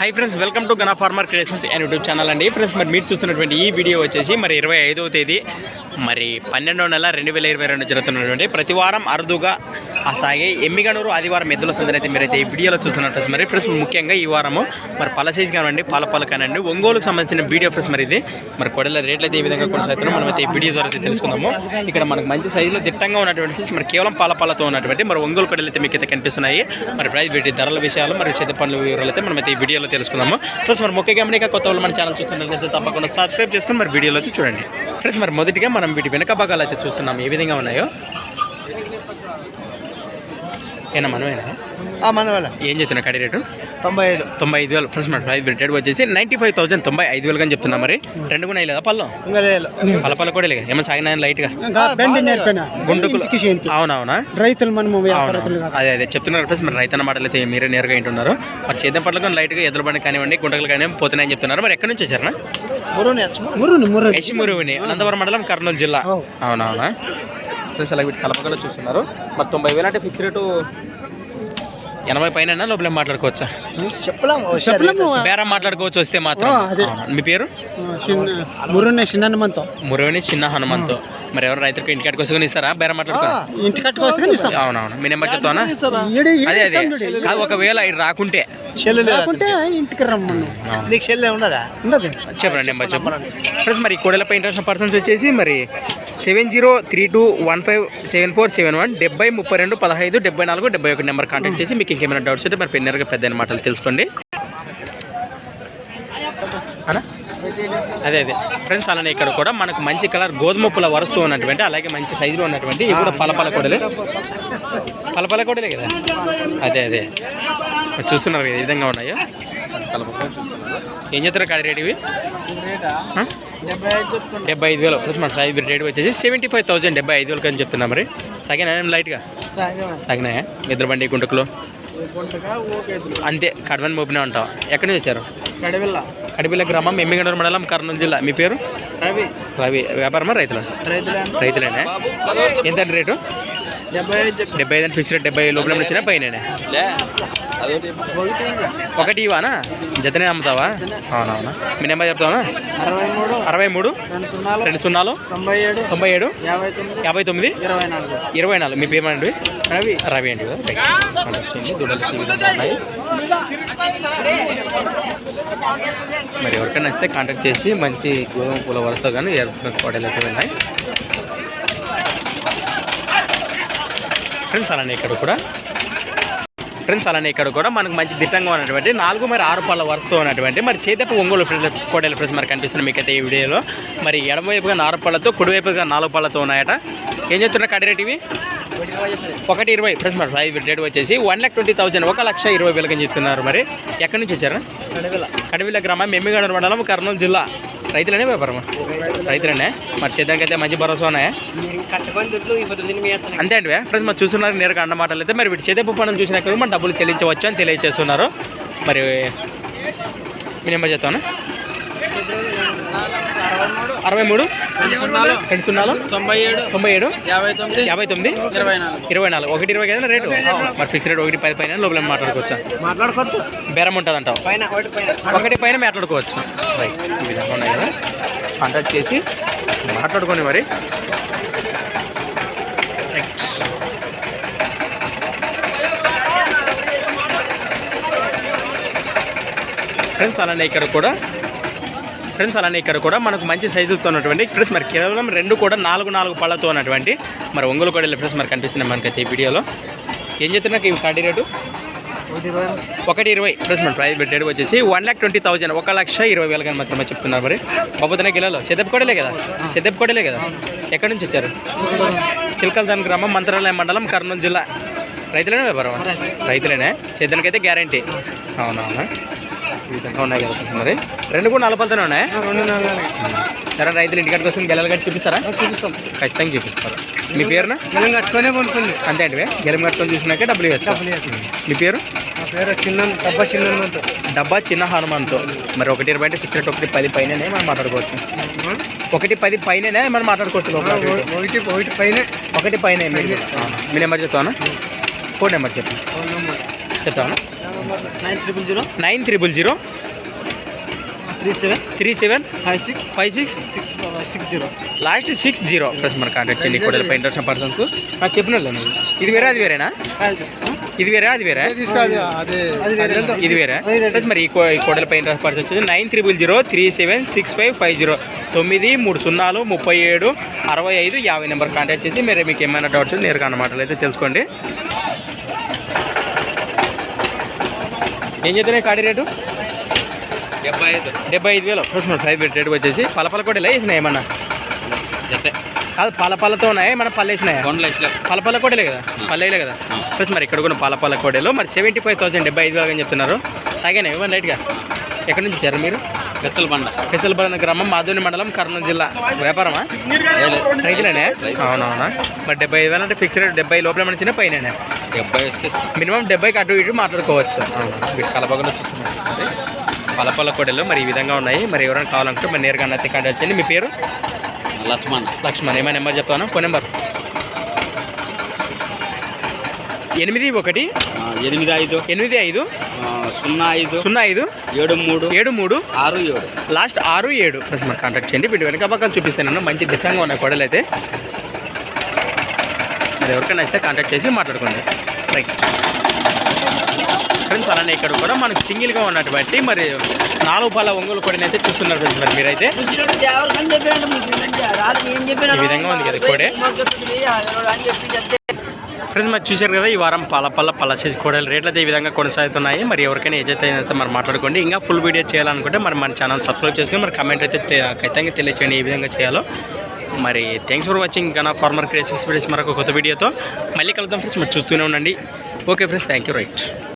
Hi friends welcome to Gana farmer creations and YouTube channel అండి. Friends మరి మీరు చూస్తున్నటువంటి ఈ వీడియో వచ్చేసి మరి ఇరవై ఐదవ తేదీ. మరి పన్నెండో నెల రెండు వేల ఇరవై రెండు జరుగుతున్నటువంటి ప్రతి వారం అరుదుగా ఆ సాగే ఎమ్మిగనూరు ఆదివారం ఎద్దుల సందరైతే అయితే మీరైతే ఈ వీడియోలో చూస్తున్నారు ఫ్రెండ్స్ మరి ఫ్రెండ్స్ ముఖ్యంగా ఈ వారము మరి పల సైజ్ కానివ్వండి పాల పాల కానివ్వండి ఒంగోలుకు సంబంధించిన వీడియో ఫ్రెండ్స్ మరి ఇది. మరి కొడల రేట్లు అయితే ఈ విధంగా కొనసాగుతున్నాం మనం అయితే ఈ వీడియో ద్వారా అయితే తెలుసుకుందాము. ఇక్కడ మనకు మంచి సైజులో దిట్టంగా ఉన్నటువంటి ఫిష్ మరి కేవలం పాల పాలతో ఉన్నటువంటి మరి ఒంగోలు కొడలు అయితే మీకు అయితే కనిపిస్తున్నాయి. మరి ప్రైస్ వీటి ధరల విషయాలు మరి చేతి పనుల వివరాలు అయితే మనం అయితే ఈ వీడియోలో తెలుసుకుందాము. ఫ్రెండ్స్ మరి ముఖ్యంగా గమనిక కొత్త వాళ్ళు మన ఛానల్ చూస్తున్నట్లయితే తప్పకుండా సబ్స్క్రైబ్ చేసుకుని మరి వీడియోలో చూడండి. ఫ్రెండ్స్ మరి మొదటిగా మనం వీటి వెనక భాగాలు అయితే చూస్తున్నాం. ఏ విధంగా ఉన్నాయో? ఏనా మనమేనా? మన వాళ్ళ ఏం చెప్తున్నా కడి రేటు? తొంభై ఐదు తొంభై ఐదు వేలు. ఫ్రెండ్స్ మన ప్రైస్ రేట్ వచ్చేసి నైంటీ ఫైవ్ థౌసండ్ తొంభై ఐదు వేలుగా అని చెప్తున్నా మరి. రెండు కూడా లేదా పళ్ళు? ఇంకా లేదు పల్ల పల్ల కూడా లేదు ఏమైనా సాగినా లైట్గా? గుండుకులు. అవునవునా? రైతులు కాదు. అదే అదే చెప్తున్నారు ఫ్రెండ్స్ మరి రైతన్న మాటలు అయితే మీరే నేరుగా వింటున్నారు. మరి చేద్దాం పట్ల కానీ లైట్గా ఎదురు బండి కానివ్వండి గుంటలు కానివ్వండి పోతున్నాయని చెప్తున్నారు. మరి ఎక్కడి నుంచి వచ్చారనా మురుని యశిమురువిని అనంతపురం మండలం కర్నూలు జిల్లా. అవు. అవునవునా? ఫ్రెండ్స్ అలా వీటి కలపకలో చూస్తున్నారు. మరి తొంభై వేలు అంటే ఫిక్స్ రేటు ఎనభై పైన లోపల మాట్లాడుకోవచ్చా? చెప్పలేము బేరం మాట్లాడుకోవచ్చు వస్తే మాత్రం. మీ పేరు? ఆ, చిన్న మనతో మురవిని చిన్న హనుమంతు. మరి ఎవరు రైతులకు ఇంటికాడికి వచ్చుకొని ఇస్తారా? బేరం మాట్లాడుకో ఇంటి కట్టుకోవచ్చు ఇస్తాం అవునవును. మీ నెంబర్ చెప్తానా అదే అదే. కాదు ఒకవేళ ఇది రాకుంటే. లేకుంటే ఇంటికి రమ్మను. నీకు చెల్లె ఉండదా ఉండదు చెప్పండి నెంబర్ చెప్పండి ఫ్రెండ్స్ మరి కోడెలపై ఇంటర్నేషనల్ పర్సన్స్ వచ్చేసి మరి seven zero three two one five seven four seven one డెబ్బై ముప్పై రెండు పదహైదు డెబ్బై నాలుగు డెబ్బై ఒకటి నెంబర్ కాంటాక్ట్ చేసి మీకు ఇంకేమైనా డౌట్స్ ఉంటే మరి పెన్నెరగా పెద్ద మాటలు తెలుసుకోండి. అనా? అదే అదే. ఫ్రెండ్స్ అలానే ఇక్కడ కూడా మనకు మంచి కలర్ గోధుమ పూల వరుస్తూ ఉన్నటువంటి అలాగే మంచి సైజులో ఉన్నటువంటి ఇవి కూడా పలపల కొడలే. పలపల కొడలే కదా? అదే అదే. చూస్తున్నారు ఈ విధంగా ఉన్నాయో? ఏం చెప్తారు కాడ రేట్ ఇవి? డెబ్బై ఐదు వేలు. ఫ్రెండ్స్ మన ప్రైస్ రేట్ వచ్చేసి సెవెంటీ ఫైవ్ థౌసండ్ డెబ్బై ఐదు వేలకు అని చెప్తున్నా మరి. సాగినా ఏం లైట్గా? సాగినాయా? ఇద్దరు బండి గుంటకులు? అంతే కడవని మోపినా ఉంటాం. ఎక్కడి నుంచి వచ్చారు? కడిపిల్ల గ్రామం ఎమ్మిగనూరు మండలం కర్నూలు జిల్లా. మీ పేరు? రవి. రవి. వ్యాపారమా రైతుల? రైతులేనే? ఎంత రేటు? డెబ్బై ఐదు డెబ్బై ఐదు ఫిక్స్ రేట్ డెబ్బై లోపల వచ్చినా పైన ఒకటి ఇవానా జతనే అమ్ముతావా అవునవునా మీ నెంబర్ చెప్తావా? అరవై మూడు రెండు సున్నాలు తొంభై ఏడు తొంభై ఏడు యాభై తొమ్మిది ఇరవై నాలుగు. ఇరవై నాలుగు. మీ అండి రవి. రవి అండి మరి ఎవరికైనా నచ్చితే కాంటాక్ట్ చేసి మంచి గోధుమ పూల వరుస కానీ ఎరుపు కోడలు అయితే ఉన్నాయి. ఫ్రెండ్స్ అలానే ఇక్కడ కూడా ఫ్రెండ్స్ అలానే ఇక్కడ కూడా మనకు మంచి దిట్టంగా ఉన్నటువంటి నాలుగు మరి ఆరు పళ్ళ వరుసతో ఉన్నటువంటి మరి చేతపు ఒంగోలు ఫ్రెండ్స్ కోడెల ఫ్రెండ్స్ మరి కనిపిస్తుంది మీకైతే ఈ వీడియోలో. మరి ఎడమవైపుగా నాలుగు పళ్ళతో కుడివైపుగా నాలుగు పళ్ళతో ఉన్నాయట. ఏం చెప్తున్నా కడిరేటివి ఒకటి ఇరవై ఫ్రెండ్స్ మరి ప్రైస్ రేట్ వచ్చేసి వన్ ల్యాక్ ట్వంటీ థౌసండ్ ఒక లక్ష ఇరవై వేలకి అని చెప్తున్నారు మరి. ఎక్కడి నుంచి వచ్చారు? కడవిల. గ్రామం ఎమ్మిగనూరు మండలం కర్నూలు జిల్లా. రైతులనే వ్యాపారం? రైతులనే. మరి చేద్దానికి అయితే మంచి భరోసా ఉన్నాయా? అంతే అండి ఫ్రెండ్స్ మరి చూస్తున్నారు నేరుగా అన్న మాటలు అయితే మరి వీటి చేతపు పనులు చూసినాక మన డబ్బులు చెల్లించవచ్చు అని తెలియజేస్తున్నారు మరి మీ నెంబర్ చెప్తాను అరవై మూడు? రెండు సున్నాలు. తొంభై ఏడు. తొంభై ఏడు? యాభై తొమ్మిది. యాభై తొమ్మిది? ఇరవై నాలుగు. ఇరవై నాలుగు. ఒకటి ఇరవై కదా రేటు? మరి ఫిక్స్ రేట్ ఒకటి పది పైన లోపల మాట్లాడుకోవచ్చా? మాట్లాడుకోవచ్చు. బేరం ఉంటుంది అంటావు పైన ఒకటి పైన. ఒకటి పైన మాట్లాడుకోవచ్చు. రైట్. ఈ విధంగా ఉన్నాయి కదా. కాంటాక్ట్ చేసి మాట్లాడుకొని మరి. ఫ్రెండ్స్ అలానే ఇక్కడ కూడా ఫ్రెండ్స్ అలానే ఇక్కడ కూడా మనకు మంచి సైజులతో ఉన్నటువంటి ఫ్రెండ్స్ మరి కేవలం రెండు కూడా నాలుగు నాలుగు పళ్ళతో ఉన్నటువంటి మరి ఒంగోలు కూడా ఫ్రెండ్స్ మరి కనిపిస్తున్నాయి మనకైతే ఈ వీడియోలో. ఏం చెప్తున్నా ఇవి కాడి రేటు? ఒకటి ఇరవై. ఒకటి ప్లస్ మన ప్రైస్ పెట్టేది వచ్చేసి వన్ ల్యాక్ ట్వంటీ థౌసండ్ ఒక లక్ష ఇరవై వేలు కానీ మాత్రమే చెప్తున్నారు మరి. బాబుతనే గిలలో? సెదప్ కదా? సెదప్ కదా? ఎక్కడి నుంచి వచ్చారు? చిలకలదాన్ గ్రామం మంత్రాలయం మండలం కర్నూలు జిల్లా. రైతులేనే వ్యాపారం? రైతులేనే? చేద్దనికైతే గ్యారంటీ అవునవునా విధంగా ఉన్నాయి కదా మరి. రెండు కూడా నలపలతోనే ఉన్నాయి? రెండు నాలుగు సరే రైతులు ఇంటికాడికి వస్తుంది గెలలు కట్టి చూపిస్తారా? చూపిస్తాం. ఖచ్చితంగా చూపిస్తారు. మీ పేరున? గెలం కట్టుకొనే కొనుక్కుంది. అంతే అండి గెలం కట్టుకొని చూసినాక డబ్బులు ఇవ్వచ్చు. మీ పేరు? నా పేరు చిన్న డబ్బా చిన్న డబ్బా చిన్న హనుమాన్తో మరి ఒకటి ఇరవై అంటే ఫిక్స్ రేట్ ఒకటి పది పైననే మనం మాట్లాడుకోవచ్చు. ఒకటి పది పైననే మనం మాట్లాడుకోవచ్చు ఇటు. ఒకటి ఒకటి పైన. ఒకటి పైన మీ నెంబర్ చెప్తాను ఫోన్ నెంబర్ చెప్పు ఫోన్ నెంబర్. చెప్తాను nine triple zero nine triple zero three seven three seven five six five six six six zero last six zero plus మన కాంటాక్ట్ చేయండి కూడా ఇంట్రెస్ట్ పర్సన్స్. నాకు చెప్పినట్లు నువ్వు ఇది వేరే అది వేరేనా? ఇది వేరే అది వేరే? ఇది వేరే. ప్లస్ మరి ఈ కో- ఈ కోడల పైన పర్సన్ వచ్చేసి nine triple zero three seven six five five zero తొమ్మిది మూడు సున్నాలు ముప్పై ఏడు అరవై ఐదు యాభై నెంబర్ కాంటాక్ట్ చేసి మీరు మీకు ఏమైనా డౌట్స్ నేరుగా అన్నమాట అయితే తెలుసుకోండి. ఏం చేస్తున్నాయి కాడి రేటు? డెబ్బై ఐదు. డెబ్బై ఐదు వేలు. మన ప్రైవేట్ రేట్ వచ్చేసి. పలపల కూడా వేసినాయి ఏమన్నా? జతే. కాదు పలపలతో ఉన్నాయి? మన పళ్ళు వేసినాయా? పలపల కోడలే కదా? పల్లెలే కదా? ప్లస్ మరి ఇక్కడ కూడా పలపల కోడలు మరి సెవెంటీ ఫైవ్ థౌసండ్ డెబ్బై ఐదు వేలు అని చెప్తున్నారు. సాగేనా ఇవ్వండి రైట్గా ఎక్కడి నుంచి వచ్చారు మీరు? పెసల బండ పెసలబడిన గ్రామం మాధుని మండలం కర్నూలు జిల్లా. వ్యాపారమా? రైతులేనే? అవునవునా? మరి డెబ్బై ఐదు వేలు అంటే ఫిక్స్ రేట్ డెబ్బై లోపల మన చిన్న పైన డెబ్బై వచ్చేసి మినిమం డెబ్బైకి అటు ఇటు మాట్లాడుకోవచ్చు. వీటి కలపకుండా చూస్తున్నారు. పలపల కోడలు మరి ఈ విధంగా ఉన్నాయి. మరి ఎవరైనా కావాలనుకుంటే మరి నేరుగా అన్నది కాంటాక్ట్ చేయండి. మీ పేరు? లక్ష్మణ్. లక్ష్మణ్. ఏమైనా నెంబర్ చెప్తాను ఫోన్ నెంబర్? ఎనిమిది ఒకటి. ఎనిమిది ఐదు. ఎనిమిది ఐదు. సున్నా ఐదు. సున్నా ఐదు. ఏడు మూడు. ఏడు మూడు. ఆరు ఏడు. లాస్ట్ ఆరు ఏడు. ఫ్రెండ్స్ మరి కాంటాక్ట్ చేయండి. వీటి వెనక పక్కన చూపిస్తాను మంచి దిట్టంగా ఉన్నాయి కొడలు అయితే మరి ఎవరికైనా నచ్చితే కాంటాక్ట్ చేసి మాట్లాడుకోండి. రైట్ ఫ్రెండ్స్ అలానే ఇక్కడ కూడా మనకు సింగిల్గా ఉన్నటువంటి మరి నాలుగు పాల ఒంగోలు కొడిని అయితే చూస్తున్నారు ఫ్రెండ్స్ మరి మీరైతే. ఈ విధంగా ఉంది కదా కోడే. ఫ్రెండ్స్ మరి చూశారు కదా ఈ వారం పాల పల్ల పల్ల చేసి కూడలు రేట్లు అయితే ఈ విధంగా కొనసాగుతున్నాయి. మరి ఎవరికైనా ఏజైతే అయినా మరి మాట్లాడుకోండి. ఇంకా ఫుల్ వీడియో చేయాలనుకుంటే మరి మన ఛానల్ సబ్స్క్రైబ్ చేసుకుని మరి కమెంట్ అయితే ఖచ్చితంగా తెలియచేయండి ఏ విధంగా చేయాలో. మరి థ్యాంక్స్ ఫర్ వాచింగ్ ఇంకా ఫార్మర్ క్రియేషన్స్ వీడియోస్ మరొక కొత్త వీడియోతో మళ్ళీ కలుద్దాం ఫ్రెండ్స్ మరి చూస్తూనే ఉండండి. Okay friends thank you right